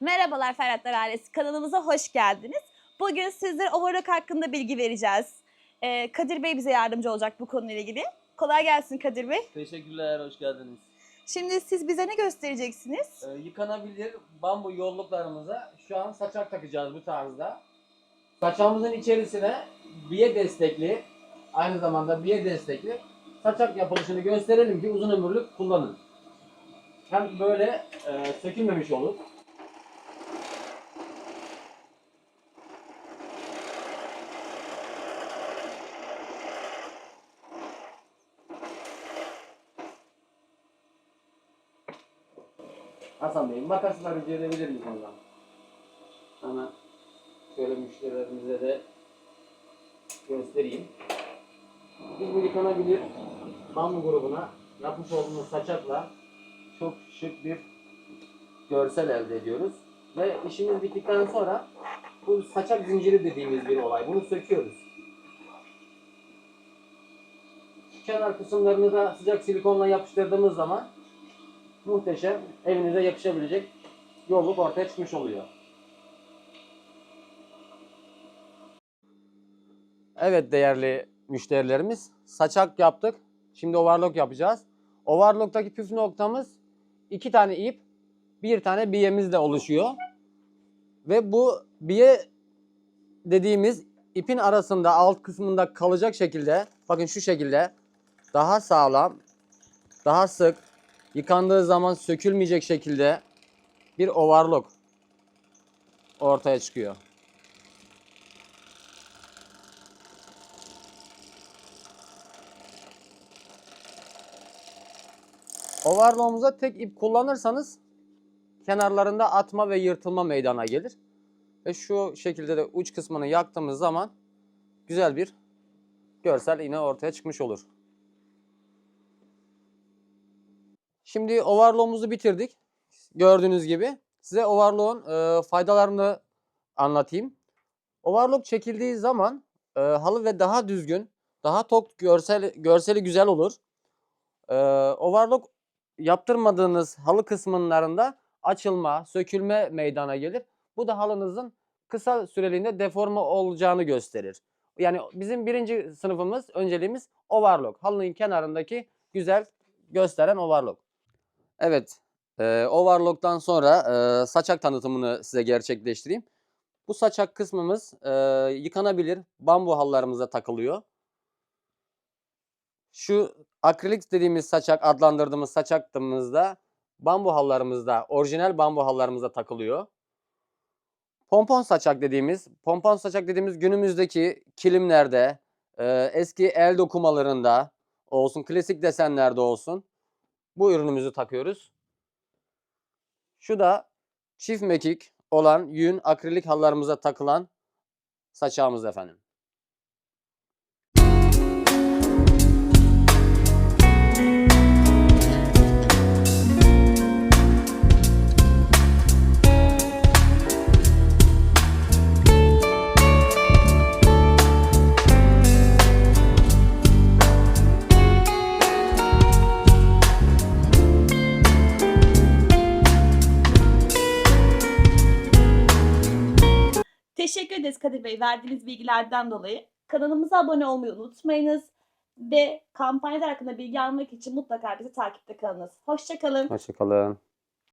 Merhabalar Ferhatlar ailesi kanalımıza hoş geldiniz. Bugün sizlere overlock hakkında bilgi vereceğiz. Ee, Kadir Bey bize yardımcı olacak bu konuyla ilgili. Kolay gelsin Kadir Bey. Teşekkürler, hoş geldiniz. Şimdi siz bize ne göstereceksiniz? Ee, yıkanabilir bambu yolluklarımıza şu an saçak takacağız bu tarzda. Saçağımızın içerisine biye destekli, aynı zamanda biye destekli saçak yapılışını gösterelim ki uzun ömürlü kullanın. Hem böyle e, sökülmemiş olur. Hasan Bey, makasla rica edebilir miyiz ondan? Hemen şöyle müşterilerimize de göstereyim. Biz bu yıkanabilir bambu grubuna yapmış olduğumuz saçakla çok şık bir görsel elde ediyoruz. Ve işimiz bittikten sonra bu saçak zinciri dediğimiz bir olay. Bunu söküyoruz. Kenar kısımlarını da sıcak silikonla yapıştırdığımız zaman muhteşem evinize yakışabilecek yolluk ortaya çıkmış oluyor. Evet değerli müşterilerimiz saçak yaptık. Şimdi overlock yapacağız. Overlock'taki püf noktamız iki tane ip, bir tane biyemizle oluşuyor. Ve bu biye dediğimiz ipin arasında alt kısmında kalacak şekilde bakın şu şekilde daha sağlam, daha sık, yıkandığı zaman sökülmeyecek şekilde bir overlock ortaya çıkıyor. Overlock'umuza tek ip kullanırsanız kenarlarında atma ve yırtılma meydana gelir. Ve şu şekilde de uç kısmını yaktığımız zaman güzel bir görsel yine ortaya çıkmış olur. Şimdi overlock'umuzu bitirdik. Gördüğünüz gibi. Size overlock'un e, faydalarını anlatayım. Overlock çekildiği zaman e, halı ve daha düzgün, daha tok görsel, görseli güzel olur. E, overlock yaptırmadığınız halı kısımlarında açılma, sökülme meydana gelir. Bu da halınızın kısa süreliğinde deforme olacağını gösterir. Yani bizim birinci sınıfımız, önceliğimiz overlock. Halının kenarındaki güzel gösteren overlock. Evet, e, overlock'tan sonra e, saçak tanıtımını size gerçekleştireyim. Bu saçak kısmımız e, yıkanabilir bambu halılarımıza takılıyor. Şu akrilik dediğimiz saçak adlandırdığımız saçaktığımızda bambu halılarımızda, orijinal bambu halılarımıza takılıyor. Pompon saçak dediğimiz, pompon saçak dediğimiz günümüzdeki kilimlerde, e, eski el dokumalarında olsun, klasik desenlerde olsun bu ürünümüzü takıyoruz. Şu da çift mekik olan yün akrilik halılarımıza takılan saçağımız efendim. Teşekkür ederiz Kadir Bey verdiğiniz bilgilerden dolayı. Kanalımıza abone olmayı unutmayınız. Ve kampanyalar hakkında bilgi almak için mutlaka bizi takipte kalınız. Hoşçakalın. Hoşçakalın.